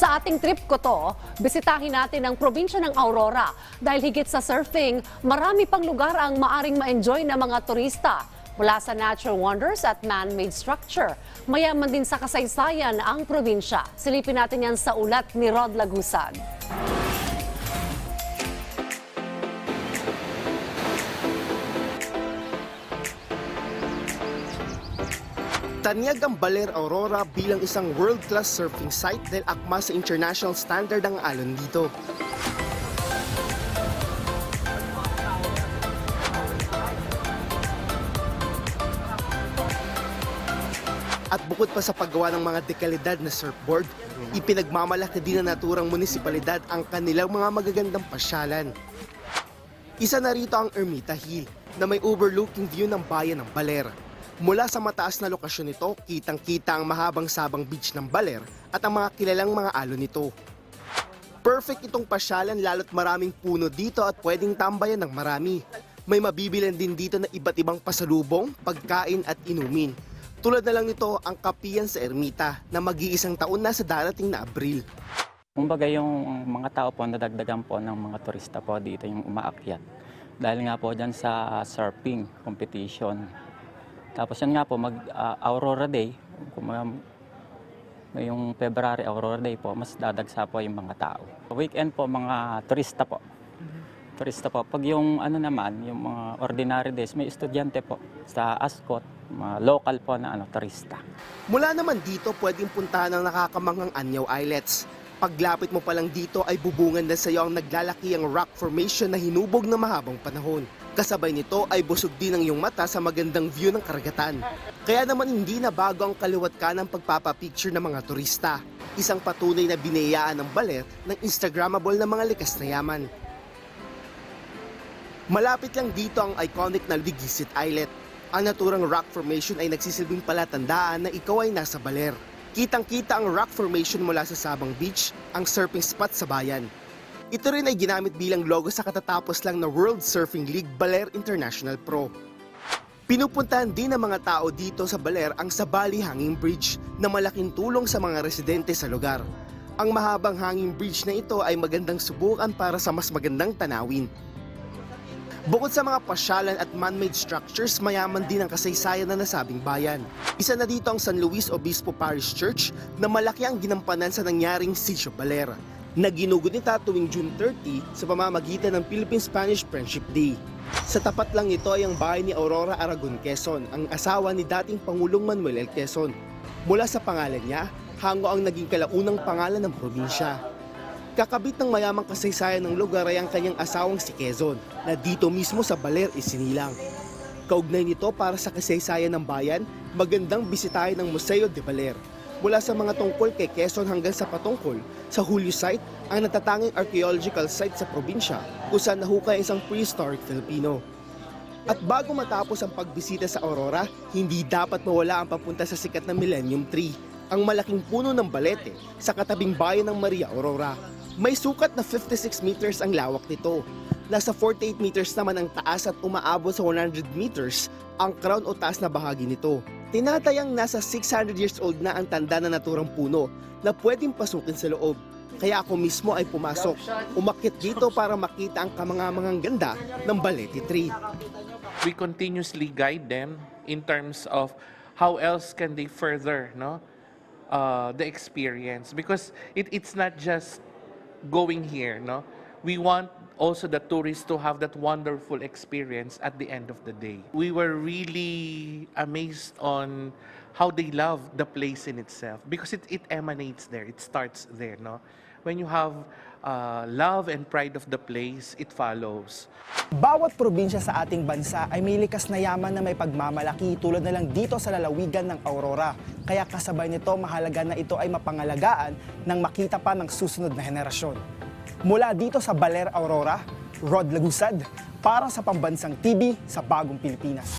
Sa ating trip ko to, bisitahin natin ang probinsya ng Aurora. Dahil higit sa surfing, marami pang lugar ang maaring ma-enjoy ng mga turista. Mula sa natural wonders at man-made structure, mayaman din sa kasaysayan ang probinsya. Silipin natin yan sa ulat ni Rod Lagusad. Tanyag ang Baler Aurora bilang isang world-class surfing site dahil akma sa international standard ang alon dito. At bukod pa sa paggawa ng mga dekalidad na surfboard, ipinagmamalaki din ng naturang munisipalidad ang kanilang mga magagandang pasyalan. Isa na rito ang Ermita Hill na may overlooking view ng bayan ng Baler. Mula sa mataas na lokasyon nito, kitang-kita ang mahabang sabang beach ng Baler at ang mga kilalang mga alon nito. Perfect itong pasyalan lalo't maraming puno dito at pwedeng tambayan ng marami. May mabibilan din dito na iba't ibang pasalubong, pagkain at inumin. Tulad na lang nito ang kapiyan sa Ermita na mag-iisang taon na sa darating na Abril. Kumbaga yung mga tao po, nadagdagan po ng mga turista po dito yung umaakyat. Dahil nga po dyan sa surfing competition. Tapos yan nga po, mag ah, Aurora Day, kung mga- yung February Aurora Day po, mas dadagsa po yung mga tao. Weekend po, mga turista po. Turista po. Pag yung ano naman, yung mga ordinary days, may estudyante po sa Ascot, mga local po na ano, turista. Mula naman dito, pwedeng puntahan ang nakakamanghang Anyaw Islets. Paglapit mo pa lang dito ay bubungan na sa iyo ang naglalaki ang rock formation na hinubog na mahabang panahon. Kasabay nito ay busog din ang iyong mata sa magandang view ng karagatan. Kaya naman hindi na bago ang kaliwat ka ng pagpapapicture ng mga turista. Isang patunay na binayaan ng baler ng Instagrammable na mga likas na yaman. Malapit lang dito ang iconic na Ligisit Islet. Ang naturang rock formation ay nagsisilbing palatandaan na ikaw ay nasa baler. Kitang-kita ang rock formation mula sa Sabang Beach, ang surfing spot sa bayan. Ito rin ay ginamit bilang logo sa katatapos lang na World Surfing League Baler International Pro. Pinupuntahan din ng mga tao dito sa Baler ang Sabali Hanging Bridge na malaking tulong sa mga residente sa lugar. Ang mahabang hanging bridge na ito ay magandang subukan para sa mas magandang tanawin. Bukod sa mga pasyalan at man-made structures, mayaman din ang kasaysayan na nasabing bayan. Isa na dito ang San Luis Obispo Parish Church na malaki ang ginampanan sa nangyaring Sitio Baler na ginugod nita tuwing June 30 sa pamamagitan ng Philippine-Spanish Friendship Day. Sa tapat lang nito ay ang bahay ni Aurora Aragon Quezon, ang asawa ni dating Pangulong Manuel L. Quezon. Mula sa pangalan niya, hango ang naging kalaunang pangalan ng probinsya. Kakabit ng mayamang kasaysayan ng lugar ay ang kanyang asawang si Quezon na dito mismo sa Baler isinilang. Kaugnay nito para sa kasaysayan ng bayan, magandang bisitahin ng Museo de Baler. Mula sa mga tungkol kay Quezon hanggang sa patungkol sa Julio Site, ang natatanging archaeological site sa probinsya kung saan nahukay isang prehistoric Filipino. At bago matapos ang pagbisita sa Aurora, hindi dapat mawala ang papunta sa sikat na Millennium Tree, ang malaking puno ng balete sa katabing bayan ng Maria Aurora. May sukat na 56 meters ang lawak nito. Nasa 48 meters naman ang taas at umaabot sa 100 meters ang crown o taas na bahagi nito. Tinatayang nasa 600 years old na ang tanda na naturang puno na pwedeng pasukin sa loob. Kaya ako mismo ay pumasok, umakit dito para makita ang kamangamangang ganda ng Balete Tree. we continuously guide them in terms of how else can they further no uh, the experience because it, it's not just going here no? We want also the tourists to have that wonderful experience at the end of the day. We were really amazed on how they love the place in itself because it, it emanates there. It starts there no when you have uh, love and pride of the place it follows Bawat probinsya sa ating bansa ay may likas na yaman na may pagmamalaki tulad na lang dito sa lalawigan ng Aurora. Kaya kasabay nito mahalaga na ito ay mapangalagaan nang makita pa ng susunod na henerasyon. Mula dito sa Baler Aurora, Rod Lagusad para sa Pambansang TV sa Bagong Pilipinas.